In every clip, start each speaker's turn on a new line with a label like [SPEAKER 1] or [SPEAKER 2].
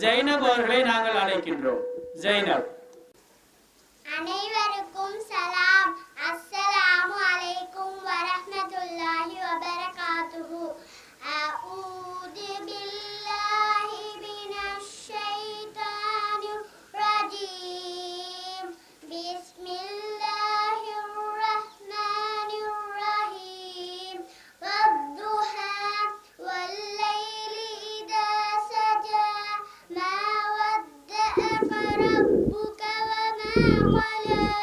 [SPEAKER 1] ஜைனப் அவர்களை நாங்கள் அழைக்கின்றோம். ஜைனப்
[SPEAKER 2] 大花脸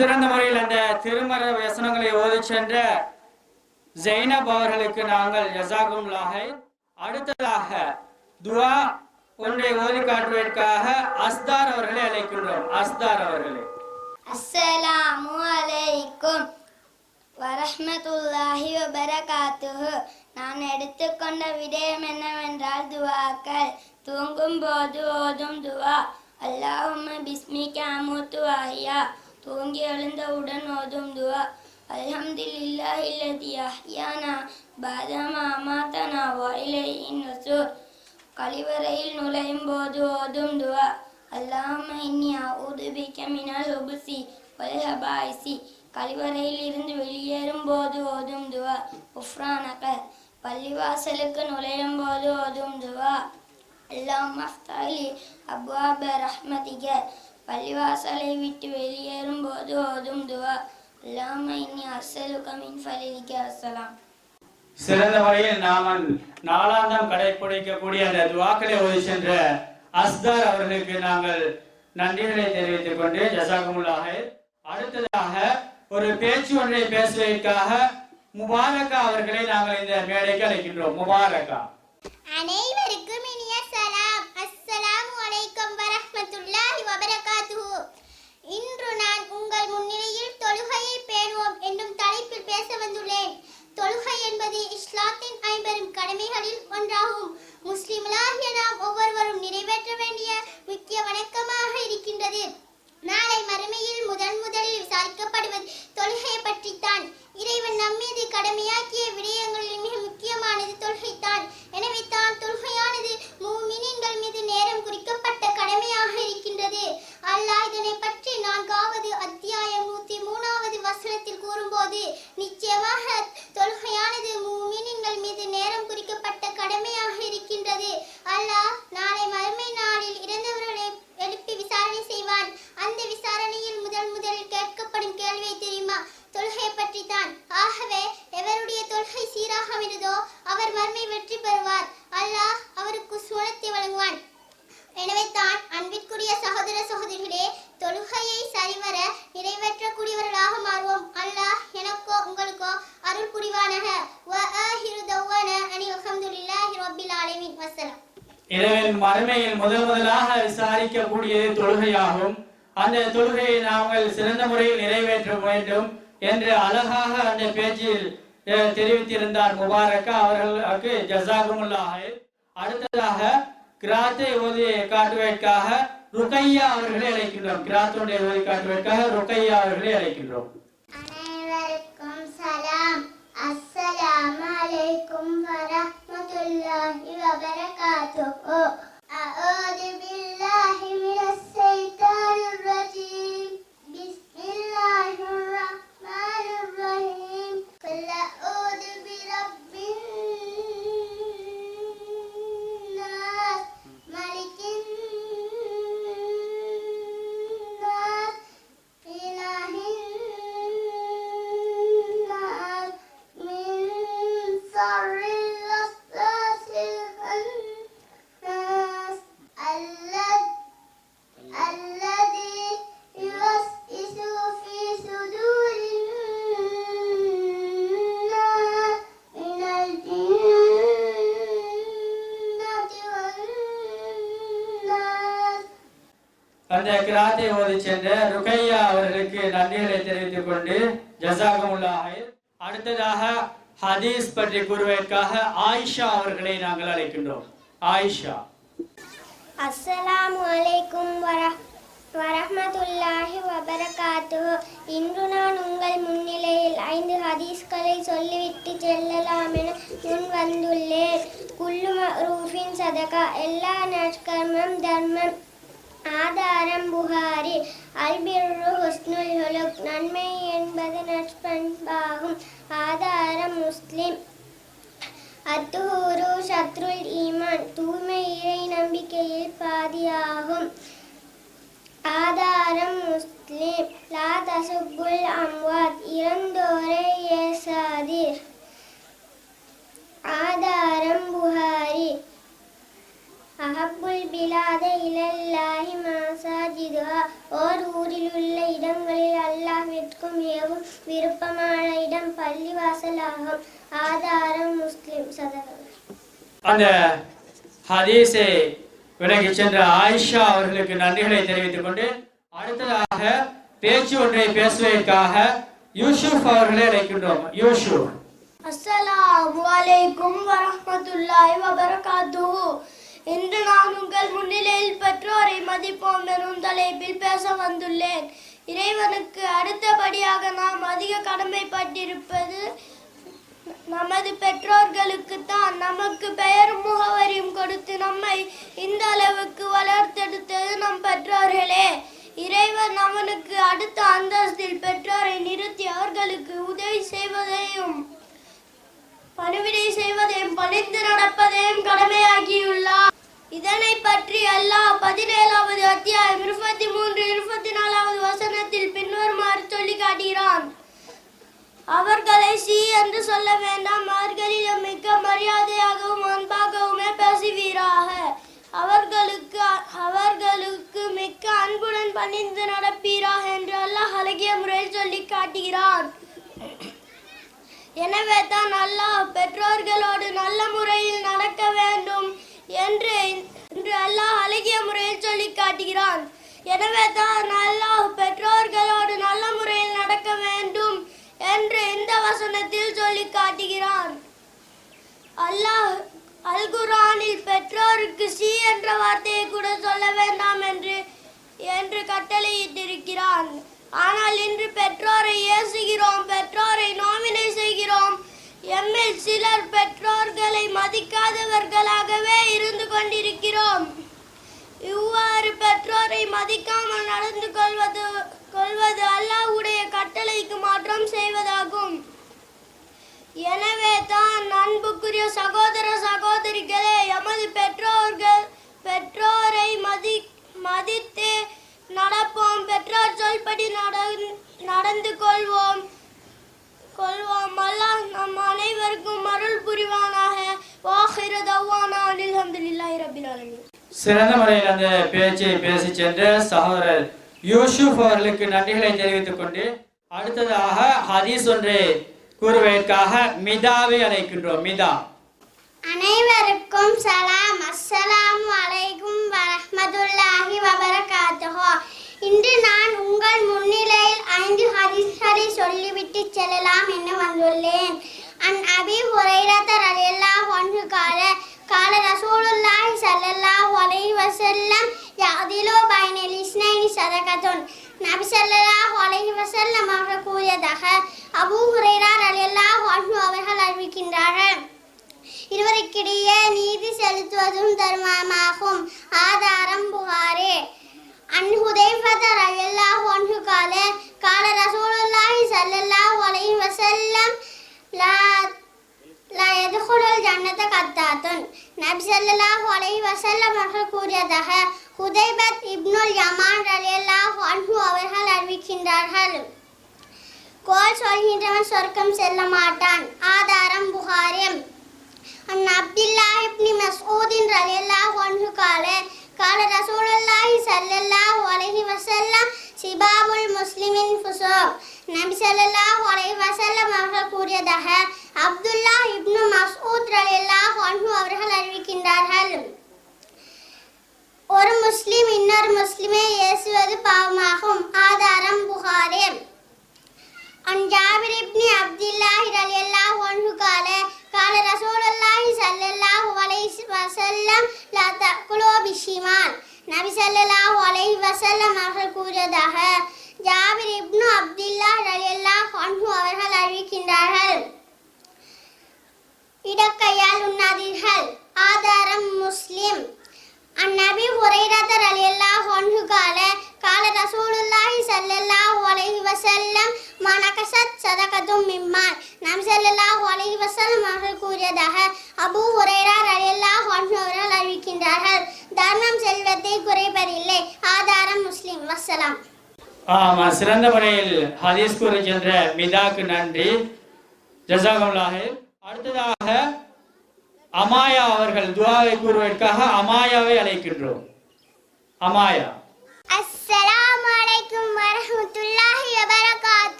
[SPEAKER 1] சிறந்த முறையில் அந்த திருமர வசனங்களை ஓதி சென்ற ஜைனப் அவர்களுக்கு நாங்கள் யசாகும் லாகை அடுத்ததாக துவா ஒன்றை ஓதி காட்டுவதற்காக அஸ்தார் அவர்களை அழைக்கின்றோம். அஸ்தார் அவர்களே.
[SPEAKER 2] அஸ்ஸலாமு அலைக்கும். வரஹ்மத்துல்லாஹி வபரகாத்துஹு. நான் எடுத்துக்கொண்ட விடயம் என்னவென்றால் துவாக்கள். தூங்கும் போது ஓதும் துவா. அல்லாஹும் பிஸ்மிக அமுத்து அஹ்யா தூங்கி எழுந்தவுடன் ஓதும் துவா அல்ஹம்துலில்லாஹி அல்லதி அஹ்யானா பாதமா அமாத்தனா வ இலைஹின் நுசூர் கழிவறையில் நுழையும் போது ஓதும் துவா அல்லாம இன்னி அஊது பிக்க உபுசி ஒல்ஹபாய்சி கழிவறையில் இருந்து வெளியேறும் போது ஓதும் துவா உஃப்ரானக. பள்ளிவாசலுக்கு நுழையும் போது ஓதும் துவா அல்லாஹ் மஃப்தாலி அப்வாப ரஹ்மதிக. பள்ளிவாசலை விட்டு வெளியேறும் போது ஓதும் துவா. அல்லாஹும்ம இன்னி அஸ்ஸலுக மின் அஸ்ஸலாம்.
[SPEAKER 1] சிறந்த முறையில் நாம நாளாந்தம் கடைபிடிக்கக்கூடிய அந்த துவாக்களை ஓதி சென்ற அஸ்தார் அவர்களுக்கு நாங்கள் நன்றிகளை தெரிவித்துக் கொண்டு ஜசாகுமுல்லாக அடுத்ததாக ஒரு பேச்சு ஒன்றை பேசுவதற்காக முபாரக்கா அவர்களை நாங்கள் இந்த மேடைக்கு அழைக்கின்றோம். முபாரக்கா.
[SPEAKER 2] அனைவருக்கும் இனிய சலாம் அஸ்ஸலாமு அலைக்கும் வரஹ்மத்துல்லாஹி வபரகாத்துஹு இன்று நான் உங்கள் முன்னிலையில் தொழுகையை பேணுவோம் என்னும் தலைப்பில் பேச வந்துள்ளேன். தொழுகை என்பது இஸ்லாத்தின் ஐம்பெரும் கடமைகளில் ஒன்றாகும். முஸ்லிம்களாகிய நாம் ஒவ்வொருவரும் நிறைவேற்ற வேண்டிய முக்கிய வணக்கமாக இருக்கின்றது. நாளை மறுமையில் எனவே
[SPEAKER 1] மறுமையில் முதல் முதலாக விசாரிக்கக்கூடியது தொழுகையாகும். அந்த தொழுகையை நாங்கள் சிறந்த முறையில் நிறைவேற்ற வேண்டும் என்று அழகாக அந்த பேச்சில் தெரிவித்திருந்தார் முபாரக்கா அவர்களுக்கு ஜசாகுமுல்லாக அடுத்ததாக கிராத்தை ஓதி காட்டுவதற்காக ருக்கையா அவர்களை அழைக்கின்றோம். கிராத்துடைய ஓதி காட்டுவதற்காக ருக்கையா அவர்களை அழைக்கின்றோம்.
[SPEAKER 2] அனைவருக்கும் சலாம். அஸ்ஸலாமு அலைக்கும் الله وبركاته أعوذ بالله من الشيطان
[SPEAKER 1] அந்த கிராத்தை ஓதி சென்ற ருக்கையா அவர்களுக்கு நன்றிகளை தெரிவித்துக் கொண்டு ஜசாகமுல்லாஹ் அடுத்ததாக ஹதீஸ் பற்றி கூறுவதற்காக ஆயிஷா அவர்களை நாங்கள் அழைக்கின்றோம். ஆயிஷா.
[SPEAKER 2] அஸ்ஸலாமு அலைக்கும் வரஹ் வபரகாத்து இன்று நான் உங்கள் முன்னிலையில் ஐந்து ஹதீஸ்களை சொல்லிவிட்டு செல்லலாம் என முன் வந்துள்ளேன். குல்லு ரூஃபின் சதகா எல்லா நற்கர்மம் தர்மம் ஆதாரம் புகாரி. அல்பிரு ஹுஸ்னுல் ஹுலுக் நன்மை என்பது நட்பண்பாகும் ஆதாரம் முஸ்லிம். அத்துஹூரு சத்ருல் ஈமான். தூய்மை இறை நம்பிக்கையில் பாதியாகும். ஆதாரம் முஸ்லிம். லா தசுப்புல் அம்வாத். இறந்தோரை ஏசாதீர். ஆதாரம் புகார். பள்ளிவாசலாகும் ஆதாரம் முஸ்லிம் சதகம்
[SPEAKER 1] அந்த ஹதீஸை விலகி சென்ற ஆயிஷா அவர்களுக்கு நன்றிகளை தெரிவித்துக் கொண்டு அடுத்ததாக பேச்சு ஒன்றை பேசுவதற்காக யூசுப் அவர்களை அழைக்கின்றோம். யூசுப்.
[SPEAKER 2] அஸ்ஸலாமு அலைக்கும் வரஹ்மத்துல்லாஹி வபரகாத்துஹு. இன்று நான் உங்கள் முன்னிலையில் பெற்றோரை மதிப்போம் எனும் தலைப்பில் பேச வந்துள்ளேன். இறைவனுக்கு அடுத்தபடியாக நாம் அதிக கடமைப்பட்டிருப்பது நமது பெற்றோர்களுக்கு தான் நமக்கு பெயரும் முகவரியும் கொடுத்து நம்மை இந்த அளவுக்கு வளர்த்தெடுத்தது நம் பெற்றோர்களே. இறைவன் அவனுக்கு அடுத்த அந்தஸ்தில் பெற்றோரை நிறுத்தி அவர்களுக்கு உதவி செய்வதையும் பணிவிடை செய்வதையும் பணிந்து நடப்பதையும் கடமையாகியுள்ளார் இதனை பற்றி அல்லாஹ் பதினேழாவது அத்தியாயம் இருபத்தி மூன்று இருபத்தி நாலாவது வசனத்தில் பின்வருமாறு சொல்லி காட்டுகிறான். அவர்களை சி என்று சொல்ல வேண்டாம். அவர்களிடம் மிக்க மரியாதையாகவும் அன்பாகவுமே பேசுவீராக. அவர்களுக்கு அவர்களுக்கு மிக்க அன்புடன் பணிந்து நடப்பீராக என்று அல்லாஹ் அழகிய முறையில் சொல்லி காட்டுகிறான். எனவே தான் அல்லாஹ் பெற்றோர்களோடு நல்ல முறையில் நடக்க வேண்டும். என்று என்று அல்லாஹ் அழகிய முறையில் சொல்லி காட்டுகிறான். எனவே தான் அல்லாஹ் பெற்றோர்களோடு நல்ல முறையில் நடக்க வேண்டும் என்று இந்த வசனத்தில் சொல்லி காட்டுகிறான். அல்லாஹ் அல்குரானில் பெற்றோருக்கு சி என்ற வார்த்தையை கூட சொல்ல வேண்டாம் என்று என்று கட்டளையிட்டிருக்கிறான். ஆனால் இன்று பெற்றோரை ஏசுகிறோம் பெற்றோரை நோவினை செய்கிறோம். எம்மில் சிலர் பெற்றோர்களை மதிக்காதவர்களாகவே இருந்து கொண்டிருக்கிறோம். இவ்வாறு பெற்றோரை மதிக்காமல் நடந்து கொள்வது கொள்வது அல்லாஹ்வுடைய கட்டளைக்கு மாற்றம் செய்வதாகும். எனவே தான் அன்புக்குரிய சகோதர சகோதரிகளே எமது பெற்றோர்கள் பெற்றோரை மதி மதித்து நடப்போம். பெற்றோர் சொல்படி நடந்து கொள்வோம். கொள்வோம் அல்லாஹ் நம் அனைவருக்கும் அருள் புரிவானாக. வாஹிர தவ்வானா அல்ஹம்துலில்லாஹி ரப்பில் ஆலமீன்.
[SPEAKER 1] சிறந்த முறையில் அந்த பேச்சை பேசி சென்ற சகோதரர் யூசுப் அவர்களுக்கு நன்றிகளை தெரிவித்துக் கொண்டு அடுத்ததாக ஹதீஸ் ஒன்றை கூறுவதற்காக மிதாவை அழைக்கின்றோம். மிதா.
[SPEAKER 2] அனைவருக்கும் சலாம். அஸ்ஸலாமு அலைக்கும் வரஹ்மத்துல்லாஹி வபரகாத்துஹு. இன்று நான் உங்கள் முன்னிலையில் ஐந்து ஹதீஸ்களை சொல்லிவிட்டு செல்லலாம் என்று வந்துள்ளேன். அன் அபி ஹுரைரத ரலியல்லாஹு ஒன்று கால கால ரசூலுல்லாஹி ஸல்லல்லாஹு அலைஹி வஸல்லம் யாதிலு பைனல் இஸ்னைனி சதகத்துன். நபி ஸல்லல்லாஹு அலைஹி வஸல்லம் அவர்கள் கூறியதாக அபூ ஹுரைரா ரலியல்லாஹு அன்ஹு அவர்கள் அறிவிக்கின்றார்கள். இருவருக்கிடையே நீதி செலுத்துவதும் தர்மமாகும். ஆதாரம் புகாரே. அன் ஹுதைஃபத ரலியல்லாஹு அன்ஹு கால கால ரசூலுல்லாஹி ஸல்லல்லாஹு அலைஹி வஸல்லம் லா லா யதுகுலுல் ஜன்னத கத்தாத்துன் நபி ஸல்லல்லாஹு அலைஹி வஸல்லம் அவர்கள் கூறியதாக ஹுதைபத் இப்னுல் யமான் ரலியல்லாஹு அன்ஹு அவர்கள் அறிவிக்கின்றார்கள் கோல் சொல்கின்றவன் சொர்க்கம் செல்ல மாட்டான் ஆதாரம் புகாரியம் عن عبد الله بن مسعود رضي الله عنه قال قال رسول الله صلى الله عليه وسلم சிபாபுல் முஸ்லிமின் ஃபுசோக் நபி ஸல்லல்லாஹு அலைஹி வஸல்லம் அவர்கள் கூறியதாக அப்துல்லா இப்னு மஸ்ஊத் ரலியல்லாஹு அன்ஹு அவர்கள் அறிவிக்கின்றார்கள் ஒரு முஸ்லிம் இன்னொரு முஸ்லிமை ஏசுவது பாவமாகும் ஆதாரம் புகாரே عن جابر بن عبد الله رضي الله عنه قال قال رسول الله صلى الله عليه وسلم لا تأكلوا بالشمال நபி ஸல்லல்லாஹு அலைஹி வஸல்லம் அவர்கள் கூறியதாக ஜாபிர் இப்னு அப்துல்லா ரலியல்லாஹு அன்ஹு அவர்கள் அறிவிக்கின்றார்கள் இடக்கையால் உண்ணாதீர்கள் ஆதாரம் முஸ்லிம் அந்நபி ஹுரைரத ரலியல்லாஹு அன்ஹு கால கால ரசூலுல்லாஹி ஸல்லல்லாஹு அலைஹி வஸல்லம் மனகசத் சதகதும் மிம்மால் நம் ஸல்லல்லாஹு அலைஹி வஸல்லம் அவர்கள் கூறியதாக அபு ஹுரைரா ரலியல்லாஹு அன்ஹு அவர்கள் அறிவிக்கின்றார்கள். தர்மம் செல்வத்தை குறைப்பதில்லை. ஆதாரம் முஸ்லிம். வஸ்ஸலாம்.
[SPEAKER 1] ஆமா சிறந்த முறையில் ஹதீஸ் கூறுகின்ற மிதாக்கு நன்றி. ஜசாகமுல்லாஹ் அடுத்ததாக அமாயா அவர்கள் துவாவை கூறுவதற்காக அமாயாவை அழைக்கின்றோம். அமாயா.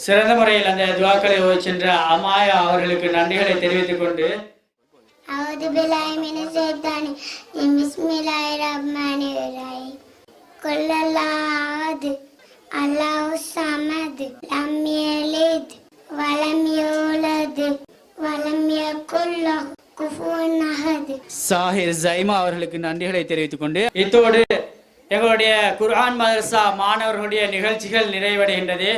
[SPEAKER 1] சிறந்த முறையில் அந்த துவாக்களை ஓதி சென்ற அமாயா அவர்களுக்கு நன்றிகளை தெரிவித்துக் கொண்டு
[SPEAKER 2] أعوذ بالله من الشيطان بسم الله الرحمن الرحيم قل الله الله الصمد لم يلد ولم يولد ولم يكن له كفوا أحد
[SPEAKER 1] சாஹிர் ஜைமா அவர்களுக்கு நன்றிகளை தெரிவித்துக் கொண்டு இத்தோடு எங்களுடைய குர்ஆன் மதரசா மாணவர்களுடைய நிகழ்ச்சிகள் நிறைவடைகின்றது